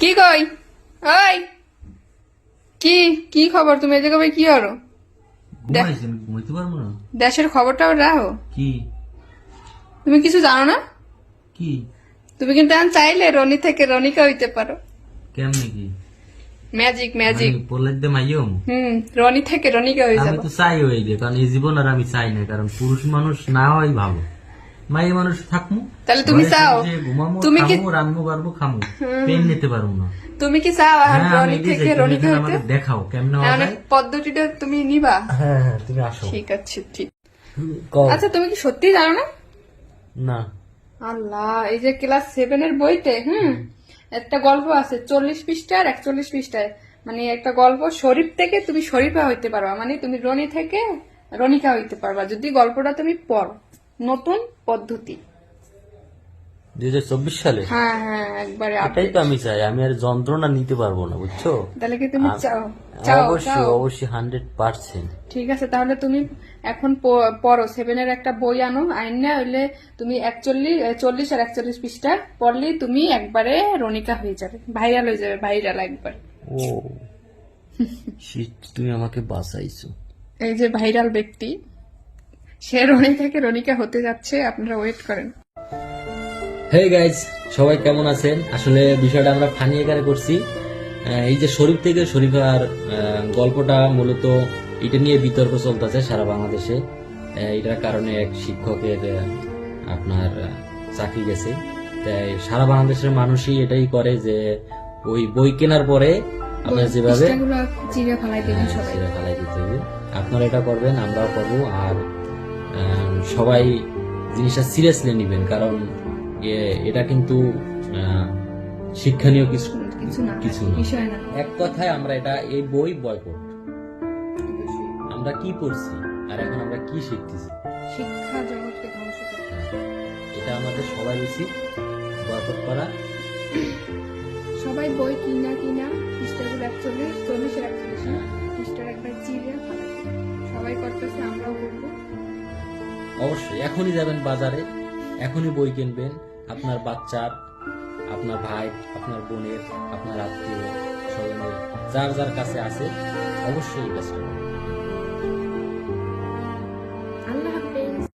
কি কই? ওই! কি কি খবর? তুমি এই জায়গায় কি করো? আমি না? দেশের খবরটাও রাখো। কি? তুমি কিছু জানো না? কি? তুমি কিন্তু এখন চাইলে রনি থেকে রনিকা হইতে পারো। কেমনে কি? ম্যাজিক ম্যাজিক আমি পড়লে দে মাইয়ম হুম রনি থেকে রনিকা হয়ে আমি তো চাই ওই যে কারণ এই জীবন আর আমি চাই না কারণ পুরুষ মানুষ না হয় ভালো। মাইয়ে মানুষ থাকমু। তাহলে তুমি চাও? তুমি কি- রান্নু পারব খামু। পেন নিতে পারব না। তুমি কি চাও আর হ্যাঁ রনি থেকে রনিকা আমাকে দেখাও কেমনে হবে পদ্ধতিটা তুমি নিবা? হ্যাঁ হ্যাঁ তুমি আসো। ঠিক আছে ঠিক। আচ্ছা তুমি কি সত্যি জানো না? না। আল্লাহ এই যে ক্লাস সেভেন এর বইতে হুম। একটা গল্প আছে চল্লিশ পৃষ্ঠার একচল্লিশ পৃষ্ঠায়। মানে একটা গল্প শরীফ থেকে তুমি শরীফা হইতে পারবা। মানে তুমি রনি থেকে রনিকা হইতে পারবা। যদি গল্পটা তুমি পড়ো। নতুন পদ্ধতি। দুই হাজার চব্বিশ সালে? হ্যাঁ হ্যাঁ একবারে এটাই তো আমি চাই আমি আর যন্ত্রণা নিতে পারব না বুঝছ? তাহলে কি তুমি চাও? অবশ্যই অবশ্যই হান্ড্রেড পার্সেন্ট ঠিক আছে তাহলে তুমি এখন পড়ো সেভেনের একটা বই আনো আইন না হইলে তুমি একচল্লিশ চল্লিশ আর একচল্লিশ পৃষ্ঠা পড়লেই তুমি একবারে রনিকা হয়ে যাবে ভাইরাল হয়ে যাবে ভাইরাল একবার। ও তুমি আমাকে বাঁচাইছো। এই যে ভাইরাল ব্যক্তি সে রনি থেকে রনিকা হতে যাচ্ছে আপনারা ওয়েট করেন। হে গাইজ সবাই কেমন আছেন? আসলে বিষয়টা আমরা ফানি আকারে করছি। এই যে শরীফ থেকে শরীফার গল্পটা মূলত এটা নিয়ে বিতর্ক চলতেছে সারা বাংলাদেশে। এটার কারণে এক শিক্ষকের আপনার চাকরি গেছে। তাই সারা বাংলাদেশের মানুষই এটাই করে যে ওই বই কেনার পরে আপনার যেভাবে ফেলাই হ্যাঁ, দিতে হবে। আপনারা এটা করবেন আমরাও করব। আর সবাই জিনিসটা সিরিয়াসলি নেবেন কারণ এটা কিন্তু শিক্ষণীয় কিছু কিছু না এক কথায় আমরা এটা এই বই বয়কট আমরা কি পড়ছি আর এখন আমরা কি শিখতেছি? শিক্ষা জগৎকে ধ্বংস এটা আমাদের সবাই উচিত বয়কট করা। সবাই বই কিনা কিনা একচল্লিশ চল্লিশ আর একচল্লিশ। হ্যাঁ। একবার সবাই করতেছে আমরাও করব অবশ্যই, এখনই যাবেন বাজারে, এখনই বই কিনবেন আপনার বাচ্চার আপনার ভাই, আপনার বোনের, আপনার আত্মীয় স্বজনের যার যার কাছে আছে, অবশ্যই করবেন।